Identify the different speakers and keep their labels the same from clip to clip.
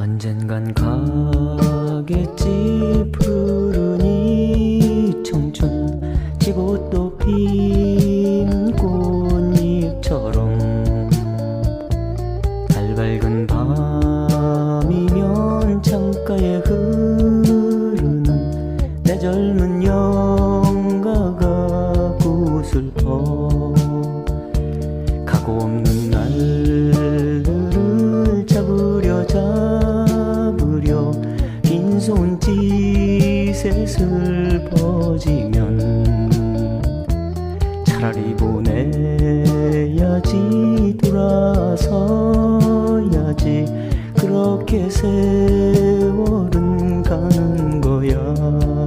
Speaker 1: 언젠간 가겠지 푸르니. 청춘 지고 또 핀 꽃잎처럼. 달 밝은 밤이면 창가에 흐르는 내 젊은 영가가 구슬퍼. 가고 없는 날 빈손짓에 슬퍼지면 차라리 보내야지 돌아서야지 그렇게 세월은 가는 거야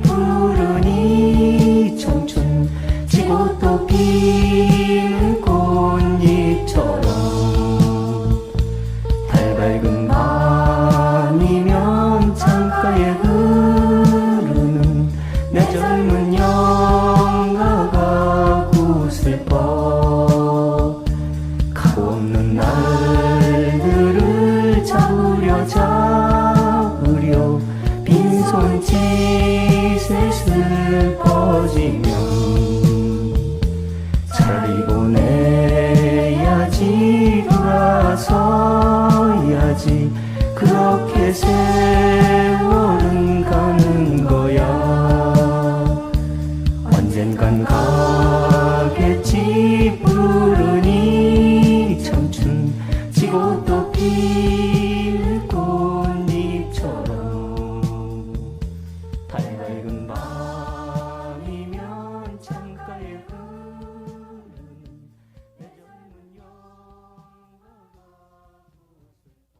Speaker 2: 푸르니 청춘 지고 또 피는 꽃잎처럼. 달 밝은 밤이면 창가에 흐르는 내 젊은 영가가 구슬퍼 가고 없는 날들을 잡으려 잡
Speaker 1: 슬퍼지면 차라리 보내야지 돌아서야지. 그렇게 세